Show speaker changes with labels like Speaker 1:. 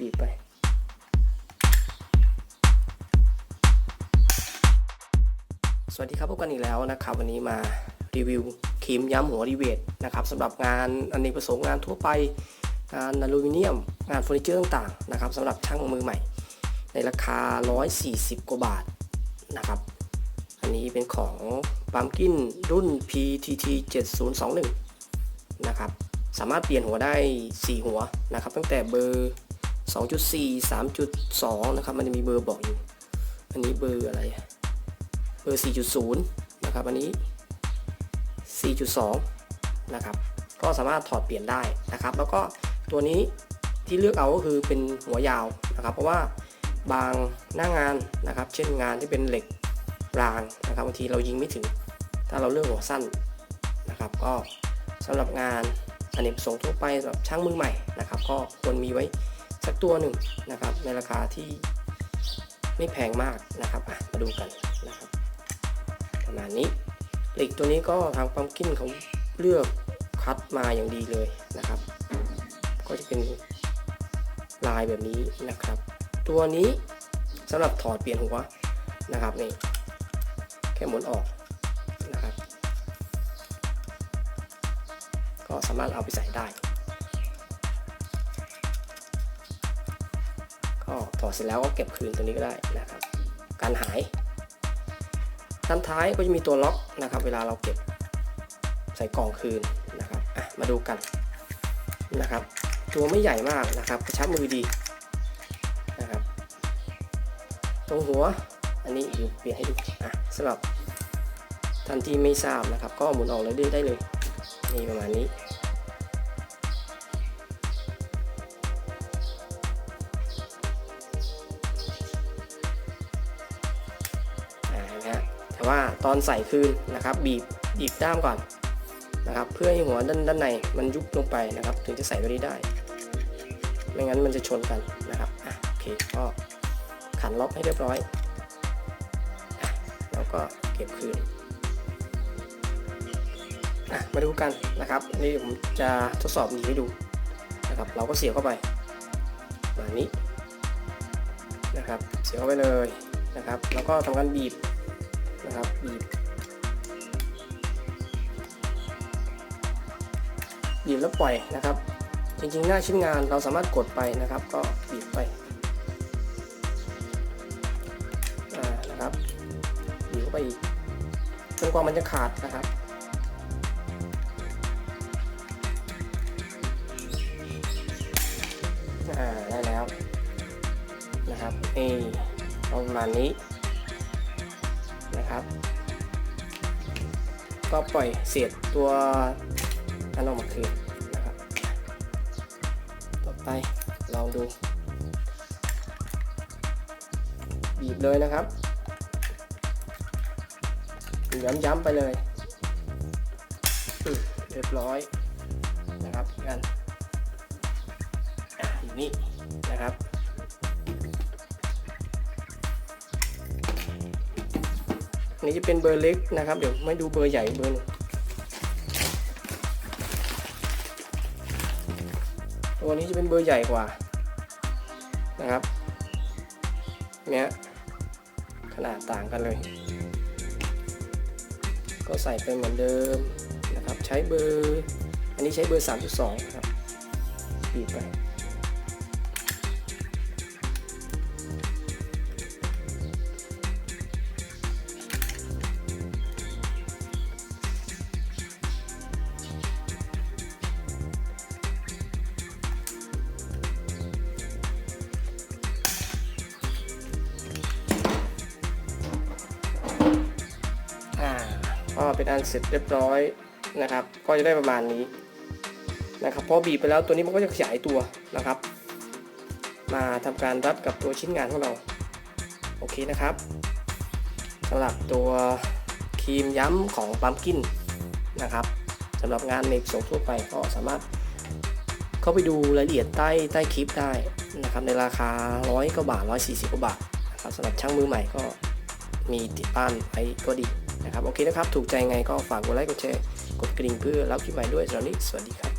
Speaker 1: บีบไปสวัสดีครับพบกันอีกแล้วนะครับ วันนี้มารีวิวครีมย้ำหัวรีเวทนะครับสำหรับงานอเนกประสงค์งานทั่วไปงานอลูมิเนียม งานเฟอร์นิเจอร์ต่างๆนะครับสำหรับช่างมือใหม่ ในราคา 140 กว่าบาทนะครับอันนี้เป็นของปั๊มกินรุ่น PTT 7021นะครับสามารถเปลี่ยนหัวได้ 4 หัวนะครับ ตั้งแต่เบอร์ 2.4 3.2 นะครับ มันจะมีเบอร์บอกอยู่ อันนี้เบอร์อะไร เบอร์ 4.0 นะครับ อันนี้ 4.2 นะครับ ก็สามารถถอดเปลี่ยนได้นะครับ แล้วก็ตัวนี้ที่เลือกเอาก็คือเป็นหัวยาวนะครับ เพราะว่าบางหน้างานนะครับ เช่นงานที่เป็นเหล็กรางนะครับบางทีเรายิงไม่ถึง ถ้าเราเลือกหัวสั้นนะครับ ก็สำหรับงานอเนกประสงค์ทั่วไปสำหรับช่างมือใหม่นะครับ ก็ควรมีไว้ สักตัวหนึ่งนะครับ ในราคาที่ไม่แพงมากนะครับอะมาดูกันนะครับประมาณนี้เหล็กตัวนี้ก็ทางปั๊มกินเขาเลือกคัดมาอย่างดีเลยนะครับ ก็จะเป็นลายแบบนี้นะครับ ตัวนี้สำหรับถอดเปลี่ยนหัวนะครับนี่แค่หมุนออกนะครับ ก็สามารถเอาไปใส่ได้ ถอดเสร็จแล้วก็เก็บคืนตัวนี้ก็ได้นะครับ การหายด้านท้ายก็จะมีตัวล็อกนะครับ เวลาเราเก็บใส่กล่องคืนนะครับมาดูกันนะครับ ตัวไม่ใหญ่มากนะครับกระชับมือดีนะครับ ตรงหัวอันนี้อยู่เปลี่ยนให้ดูอะสำหรับท่านที่ไม่ทราบนะครับ ก็หมุนออกเลยได้เลยนี่ประมาณนี้ ว่าตอนใส่คืนนะครับ บีบบีบด้ามก่อนนะครับ เพื่อให้หัวด้านด้านในมันยุบลงไปนะครับ ถึงจะใส่ตัวนี้ได้ ไม่งั้นมันจะชนกันนะครับอะโอเคก็ขันล็อกให้เรียบร้อย แล้วก็เก็บคืนมาดูกันนะครับ นี่ผมจะทดสอบหนีให้ดูนะครับ เราก็เสียบเข้าไปแบบนี้นะครับ เสียบเข้าไปเลยนะครับ แล้วก็ทำการบีบ นะครับบีบบีบแล้วปล่อยนะครับ จริงๆ หน้าชิ้นงานเราสามารถกดไปนะครับ ก็บีบไปนะครับบีบเข้าไปอีกจนกว่ามันจะขาดนะครับได้แล้วนะครับนี่ประมาณนี้ นะครับ ก็ปล่อยเศษตัวนั้นออกมาคืนนะครับ ต่อไปลองดู บีบเลยนะครับย้ำๆไปเลยเรียบร้อยนะครับกันอะอยู่นี่นะครับ อันนี้จะเป็นเบอร์เล็กนะครับ เดี๋ยวไม่ดูเบอร์ใหญ่เบอร์นึงตัวนี้จะเป็นเบอร์ใหญ่กว่านะครับเนี้ยขนาดต่างกันเลย ก็ใส่ไปเหมือนเดิมนะครับ ใช้เบอร์ อันนี้ใช้เบอร์ 3.2นะครับบีบไป ก็เป็นอันเสร็จเรียบร้อยนะครับ ก็จะได้ประมาณนี้นะครับพอบีบไปแล้วตัวนี้มันก็จะขยายตัวนะครับ มาทำการรัดกับตัวชิ้นงานของเรา โอเคนะครับสำหรับตัวครีมย้ำของปั๊มกินนะครับสำหรับงานในส่งทั่วไปก็สามารถเข้าไปดูรายละเอียดใต้ใต้คลิปได้นะครับในราคาร้อยกว่าบาท 140กว่าบาทนะครับสำหรับช่างมือใหม่ก็มีติดบ้านไว้ก็ดี นะครับโอเคนะครับ ถูกใจไงก็ฝากกดไลค์กดแชร์กดกริ่งเพื่อรับคลิปใหม่ด้วยสำหรับวันนี้สวัสดีครับ